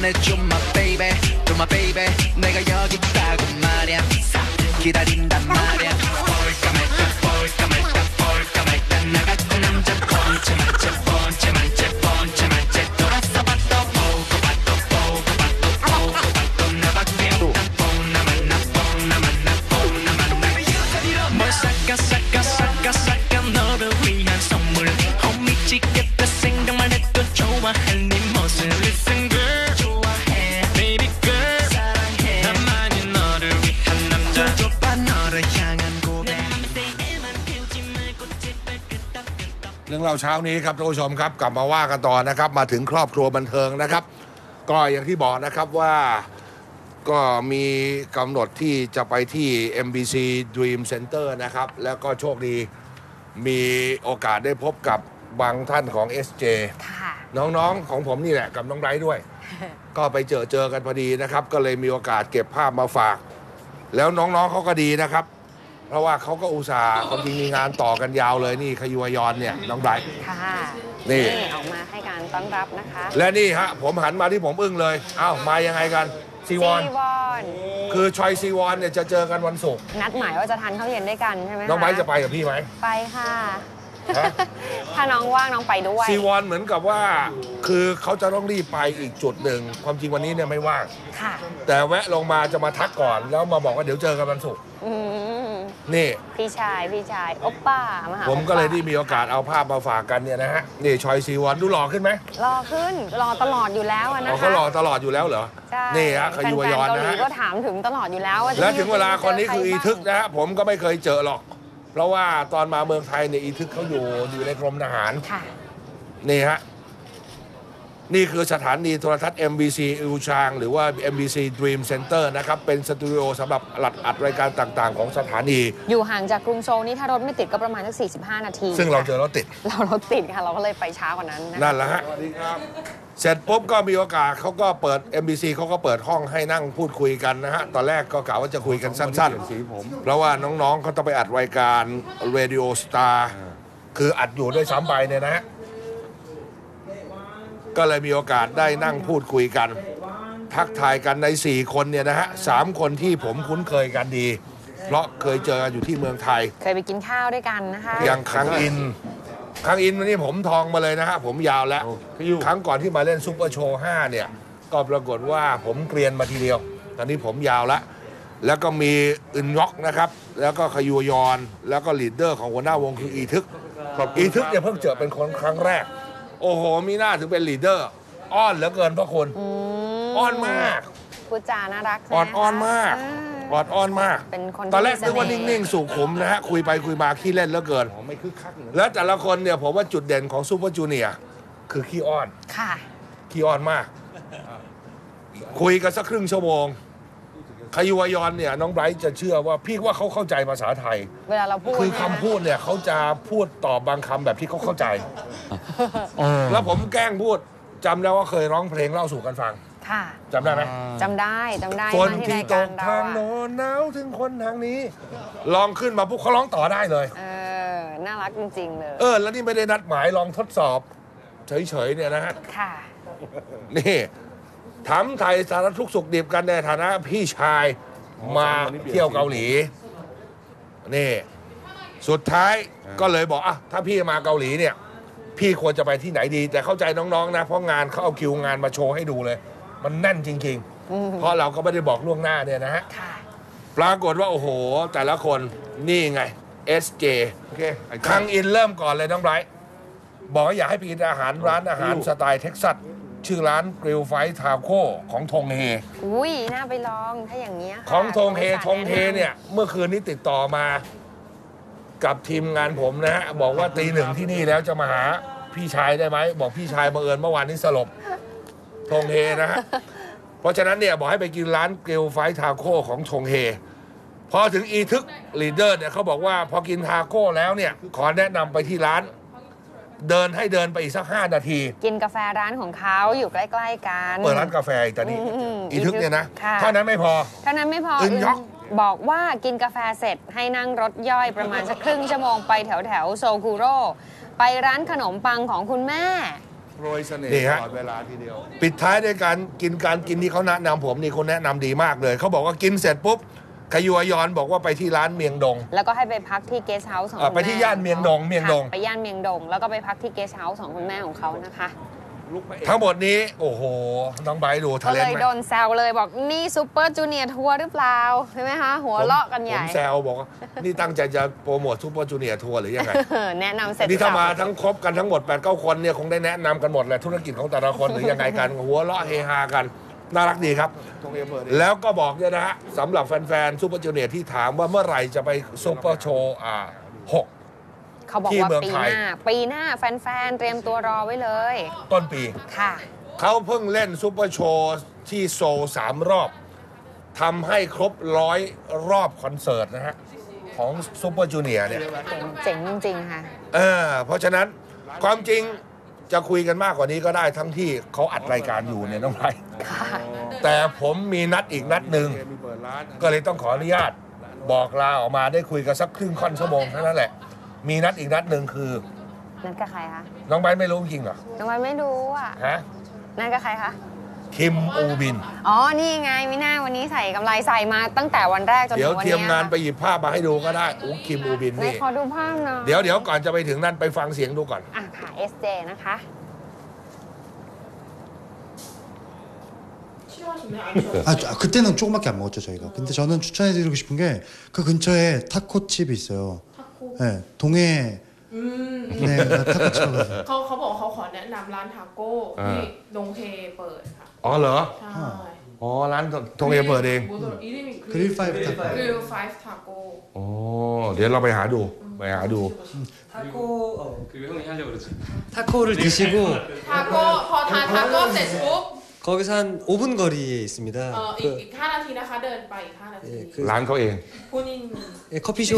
that you're my เรื่องเราเช้านี้ครับท่านผู้ชมครับ กลับมาว่ากันต่อนะครับ มาถึงครอบครัวบันเทิงนะครับ ก็อย่างที่บอกนะครับว่าก็มีกำหนดที่จะไปที่ MBC Dream Center นะครับ แล้วก็โชคดีมีโอกาสได้พบกับบางท่านของ SJ ค่ะ น้องๆของผมนี่แหละ กับน้องไบรท์ด้วย ก็ไปเจอเจอกันพอดีนะครับ ก็เลยมีโอกาสเก็บภาพมาฝาก แล้วน้องๆเขาก็ดีนะครับ เพราะว่าเขาก็อุตส่าห์ความจริงมีงานต่อกันยาวเลยนี่ขยุวยอนเนี่ยน้องไบรท์ ค่ะนี่ ออกมาให้การต้อนรับนะคะและนี่ฮะผมหันมาที่ผมอึ้งเลยอ้าวมายังไงกันซีวอนซีวอนคือชอยซีวอนเนี่ยจะเจอกันวันศุกร์นัดหมายว่าจะทานข้าวเย็นด้วยกันใช่ไหมคน้องไบร์ทจะไปกับพี่ไหม ไปค่ะ ฮะ ถ้าน้องว่างน้องไปด้วยซีวอนเหมือนกับว่า คือเขาจะต้องรีบไปอีกจุดหนึ่งความจริงวันนี้เนี่ยไม่ว่างค่ะ แต่แวะลงมาจะมาทักก่อน แล้วมาบอกว่าเดี๋ยวเจอกันวันศุกร์อืม นี่ พี่ชายพี่ชายโอปป้ามาหาผมก็เลยโอปได้ป้ามีโอกาสเอาภาพมาฝากกันเนี่ยนะฮะนี่ชอยซีวอนดูหล่อขึ้นไหมรอขึ้นรอตลอดอยู่แล้วอะนะอ๋อคะเขาหล่อตลอดอยู่แล้วเหรอใช่นี่ฮะขยุวยอนแฟๆเกานะหลีฮะก็ถามถึงตลอดอยู่แล้วว่าจะแล้วถึงเวลาจคนนี้คืออีใรทึกบ้างนะฮะผมก็ไม่เคยเจอหรอก เพราะว่าตอนมาเมืองไทยเนี่ยอีทึกเขาอยู่อยู่ในกรมทหารค่ะ นี่ฮะ นี่คือสถานีโทรทัศน์ MBC อูชาง หรือว่า MBC Dream Center นะครับ เป็นสตูดิโอสำหรับอัดอัดรายการต่างๆ ของสถานี อยู่ห่างจากกรุงโซลนี่ถ้ารถไม่ติดก็ประมาณสัก 45 นาที ซึ่งเราเจค่ะอรถติด เรารถติดค่ะ เราก็เลยไปช้ากว่านั้นนะคะนั่นแหละฮะเสร็จปุ๊บก็มีโอกาสเขาก็เปิด MBC เขาก็เปิดห้องให้นั่งพูดคุยกันนะฮะ ตอนแรกก็กะว่าจะคุยกันสั้นๆ เพราะว่าน้องๆเขาต้องไปอัดรายการ Radio Star คืออัดอยู่ด้วยซ้ำไปเนี่ยนะฮะ ก็เลยมีโอกาสได้นั่งพูดคุยกัน ทักทายกันใน 4 คนเนี่ยนะฮะสามคนที่ผมคุ้นเคยกันดี เพราะเคยเจอกันอยู่ที่เมืองไทย เคยไปกินข้าวด้วยกันนะคะ อย่างครั้งอินครั้งอินวันนี้ผมทองมาเลยนะฮะผมยาวแล้ว ครั้งก่อนที่มาเล่นซุปเปอร์โชว์5เนี่ย ก็ปรากฏว่าผมเกรียนมาทีเดียว ตอนนี้ผมยาวแล้วแล้วก็มีอึนยอกนะครับ แล้วก็ขยูยอน แล้วก็ลีดเดอร์ของหัวหน้าวงคืออีทึก อีทึกเนี่ยเพิ่งเจอเป็นคนครั้งแรก โอ้โห มีหน้าถึงเป็นลีดเดอร์ อ้อนเหลือเกินพระคุณอืมอ้อนมากพูดจาน่ารักใช่ไหอ่อนอ้อนมากอ่อ่อนอ้อนมาก เป็นคนที่ตอนแรกมีนึกว่าเสน่ห์นิ่งๆ สุขุมนะฮะ คุยไปคุยมาขี้เล่นเหลือเกินไม่คึกคักนะแล้วแต่ละคนเนี่ยผมว่าจุดเด่นของซูเปอร์จูเนียร์คือขี้อ้อน ค่ะ ขี้อ้อนมาก คุยกันสักครึ่งชั่วโมง ขยุวยอนเนี่ยน้องไบรท์จะเชื่อว่าพี่ว่าเขาเข้าใจภาษาไทย เวลาเราพูดคือเนี่ยคำพูดเนี่ยเขาจะพูดตอบบางคำแบบที่เขาเข้าใจแล้วผมแกล้งพูดจำได้ว่าเคยร้องเพลงเล่าสู่กันฟังค่ะจำได้ไหม จำได้จำได้ฝนมาที่ที่รายตการกเราทางอะโน้นหนาวถึงคนทางนี้ ลองขึ้นมาปุ๊บเขาร้องต่อได้เลย เออ น่ารักจริงๆเลย เออ แล้วนี่ไม่ได้นัดหมายลองทดสอบ เฉยๆเนี่ยนะฮะ ค่ะ นี่ ถามไทยสารทุกข์สุขดิบกันในฐานะพี่ชายมาเที่ยวเกาหลีนี่สุดท้ายก็เลยบอกอะถ้าพี่มาเกาหลีเนี่ย พี่ควรจะไปที่ไหนดี แต่เข้าใจน้องๆนะ เพราะงานเขาเอาคิวงานมาโชว์ให้ดูเลย มันแน่นจริง ๆ เพราะเราก็ไม่ได้บอกล่วงหน้าเนี่ยนะฮะค่ะปรากฏว่าโอ้โห แต่ละคนนี่ไง SJ โอเคไอ้ครั้งอินเริ่มก่อนเลยน้องไบรท์บอกว่าอยากให้ไปกินอาหารร้านอาหารสไตล์เท็กซัส ชื่อร้านกริลไฟทาโก้ของทงเฮ อุ้ยน่าไปลองถ้าอย่างเงี้ยค่ะของทงเฮบริษัททงเฮเนี่ยเมื่อคืนนี้ติดต่อมากับทีมงานผมนะฮะบอกว่าตีหนึ่งที่นี่แล้วจะมาหาพี่ชายได้ไหมบอกพี่ชายบังเอิญเมื่อวานนี้สลบทงเฮนะฮะเพราะฉะนั้นเนี่ยบอกให้ไปกินร้านกริลไฟทาโก้ของทงเฮพอถึงอีทึกลีดเดอร์เนี่ยเขาบอกว่าพอกินทาโก้แล้วเนี่ยขอแนะนำไปที่ร้าน เดินให้เดินไปอีกสักห้านาที กินกาแฟร้านของเขาอยู่ใกล้ๆกัน เปิดร้านกาแฟอีกตอนนี้อืมอีทึกเนี่ยนะค่ะเท่านั้นไม่พอเท่านั้นไม่พออึนยอกบอกว่ากินกาแฟเสร็จให้นั่งรถย่อยประมาณสักครึ่งชั่วโมงไปแถวแถวๆโซกูโร่ไปร้านขนมปังของคุณแม่โปรยเสน่ห์ตลอดเวลาทีเดียว ปิดท้ายด้วยการกินการกินที่เขาแนะนำผมนี่คนแนะนำดีมากเลย เขาบอกว่ากินเสร็จปุ๊บ ขยัวยอนบอกว่าไปที่ร้านเมียงดง แล้วก็ให้ไปพักที่เกสต์เฮาส์ของอะคุณไปที่แม่ย่านเมียงดงเมียงดง ค่ะไปย่านเมียงดง แล้วก็ไปพักที่เกสต์เฮาส์ของคุณแม่ของเขานะคะ ทั้งหมดนี้ โอ้โห น้องไบร์ทดูก็ทะเลเลนยไหมโดนแซวเลยบอกนี่ซูเปอร์จูเนียร์ทัวร์หรือเปล่าใช่ไหมคะ หัวเราะกันใหผญ่มแซวบอกว่า นี่ตั้งใจจะโปรโมทซูเปอร์จูเนียร์ทัวร์หรือยังไง เออแนะนำเสร็จนี่ถ้ามาสับทั้งครบกันทั้งหมด8ปดเก้าคนเนี่ย คงได้แนะนำกันหมดแหละธุรกิจของแต่ละคน หรือยังไงกัน หัวเราะเฮฮากัน น่ารักดีครับ แล้วก็บอกเนี่ยนะฮะสำหรับแฟนๆซูเปอร์จูเนียร์ที่ถามว่าเมื่อไหร่จะไปซูเปอร์โชว์อ่าหก เขาบอกที่ว่าเมืองปีไทหย น้า ปีหน้าแฟนๆ เตรียมตัวรอไว้เลย ต้นปี ค่ะ เขาเพิ่งเล่นซูเปอร์โชว์ที่โซลสามรอบทำให้ครบร้อยรอบคอนเสิร์ตนะฮะ ของซูเปอร์จูเนียร์เนี่ย เจ๋งจริงๆค่ะ เออเพราะฉะนั้นความจริงจะคุยกันมากกว่านี้ก็ได้ทั้งที่เขาอัดรายการอยู่เนี่ยน้องไพค่ะ แต่ผมมีนัดอีกนัดหนึ่งก็เลยต้องขออนุญาตบอกลาออกมาได้คุยกันสักครึ่งค่อนชั่วโมงเท่านั้นแหละ มีนัดอีกนัดหนึ่งคือ นั่นกับใครคะน้องไบร์ทไม่รู้จริงเหรอน้องวันไม่รู้อะฮะนั่นกับใครคะคิมอูบิน อ๋อ นี่ไงมิน่าวันนี้ใส่กำไรใส่มาตั้งแต่วันแรกจนเดี๋ถึยวงวันเตรียมนี้งานไปหยิบภาพมาให้ดูก็ได้อู้คิมอูบินไหนนี่ขอดูภาพหน่อยเดี๋ยวเดี๋ยวก่อนจะไปถึงนั่นไปฟังเสียงดูก่อน อะค่ะ SJ นะคะ 아, 아, 그때는 조금밖에 안 먹었죠 저희가. 근데 저는 추천해드리고 싶은 게 그 근처에 타코집이 있어요. 네, 동해 อืม 네 타코집가 เขาเขาบอกว่าเขาขอแนะนำร้านทาโก้ อ่า ที่ดงเทเปิดค่ะ อ๋อเหรอ ใช่ อ๋อ ร้านทงเอเปิดเอง บูโตรอีลิมิ 그릴 파이브 타코. กริลไฟฟ์ทาโก้ อ๋อ เดี๋ยวเราไปหาดู ไปหาดู 타코 어, 그리고 형이 하려고 그러지. 타코를 드시고 ทาโก้พอทานทาโก้เสร็จปุ๊บ 거기서 한 5분 거리에 있습니다. เอ่ออีก 그, อีกห้านาทีนะคะ เดินไปอีกห้านาที 예, 그 ร้านเขาเอง คุณอิน 예, 커피쇼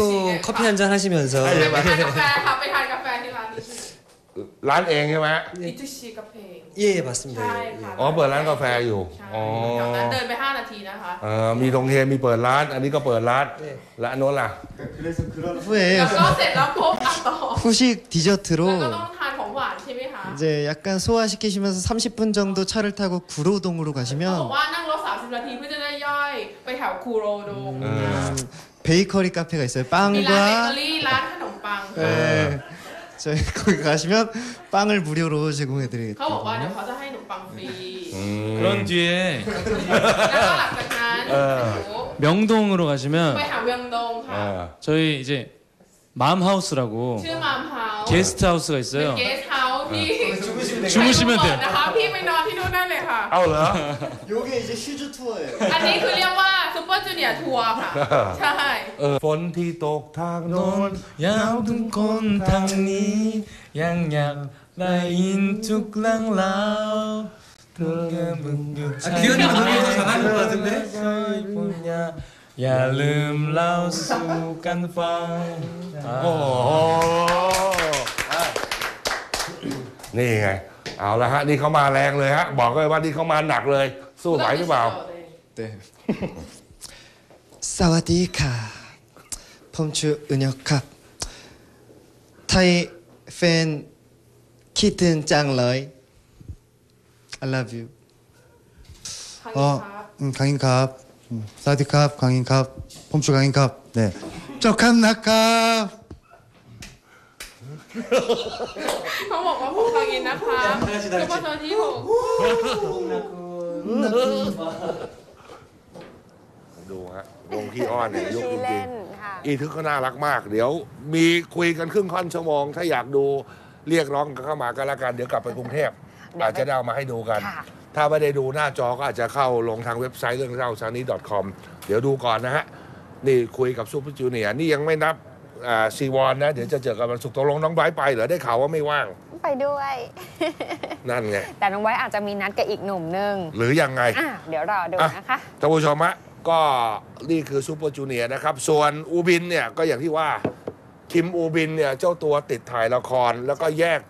커피 한 잔 하시면서 ไปทานกาแฟค่ะไปทานกาแฟที่ร้านนี้ ร้านเองใช่ไหม อิทุชิกาแฟ 예 맞습니다. ใช่ 예, 예. ค่ะ อ๋อ เปิดร้านกาแฟอยู่ ใช่ อ๋อ แถวนั้นเดินไปห้านาทีนะคะ เออมีทงเทมีเปิดร้าน อันนี้ก็เปิดร้าน และอันโน้นล่ะ 그래서 그런 แล้ว 후에 ก็เสร็จแล้วปุ๊บอ่ะต่อ 후식 แล้วก็ 디저트로 ต้องทานของหวานใช่ไหมคะ 이제 약간 소화시키시면서 30분 정도 차를 타고 구로동으로 เขาบอก 가시면 ว่านั่งรถ 30 นาทีเพื่อจะได้ย่อยไปแถวคูโรโดง เออ 베이커리 카페가 있어요. มีร้านเบเกอ 빵과 รี่ร้านขนมปัง 네, 저희 거기 가시면 빵을 무료로 เขา 제공해드리겠다. บอกว่าเดี๋ยวเขาจะให้ขนมปังฟรี 그런 뒤에 แล้วก็หลังจากนั้น เออ 명동으로 ไป 가시면 หาเวียงดง เอ ค่ะ อ 저희 이제 맘하우스라고 ชื่อมามเฮาส์ 게스트 하우스가 เป็น 있어요. เกสต์เฮาส์ที่ 주무시면 ไปดูก่อน 돼요. นะคะพี่ไปนอนที่นู่นได้เลยค่ะ เอาเหรอ 요게 이제 휴즈 투어예요. อันนี้คือเรียกว่าซูเปอร์จูเนียร์ทัวร์ค่ะ ใช่ เออ ฝนที่ตกทางโน้น 야둔 콘탕니 양양 라인 툭랑라우 아, 규현이가 노래가 잘하는 것 같은데? 야름 라우스 깐팡 โอ้โห นี่ไง เอาละฮะ นี่เขามาแรงเลยฮะ บอกเลยว่านี่เขามาหนักเลย สู้ไหวหรือเปล่า 네. 사와디카 펌추 은혁캅 타이 팬 키튼 짱러이 I love you ครั้งนี้ 어 ครับ 음, 강인캅 음, 사와디캅 강인캅 펌추 강인캅 네 쪽함나캅 เขาบอกว่าผมฟังอินนะคะซูเปอร์โซนที่หกดูฮะวงขี้อ้อนเนี่ยยกจริงๆอีทึกก็น่ารักมาก เดี๋ยวมีคุยกันครึ่งค่อนชั่วโมง ถ้าอยากดูเรียกร้องเข้ามาก็แล้วกัน เดี๋ยวกลับไปกรุงเทพอาจจะได้เอามาให้ดูกัน ถ้าไม่ได้ดูหน้าจอก็อาจจะเข้าลงทางเว็บไซต์เรื่องเล่าชานี้ .com เดี๋ยวดูก่อนนะฮะ นี่คุยกับซูเปอร์จูเนียร์นี่ยังไม่นับ อ่าซีวอนนะ เดี๋ยวจะเจอกันวันศุกร์ตกลงน้องไบร์ทไปเหรอได้ข่าวว่าไม่ว่าง ไปด้วย นั่นไง แต่น้องไว้อาจจะมีนัดกับอีกหนุ่มหนึ่งหรือยังไง อะเดี๋ยวรอดูอะ นะคะ ท่านผู้ชมฮะก็นี่คือซูเปอร์จูเนียร์นะครับ ส่วนอูบินเนี่ย ก็อย่างที่ว่า คิมอูบินเนี่ย เจ้าตัวติดถ่ายละครแล้วก็แยกตัว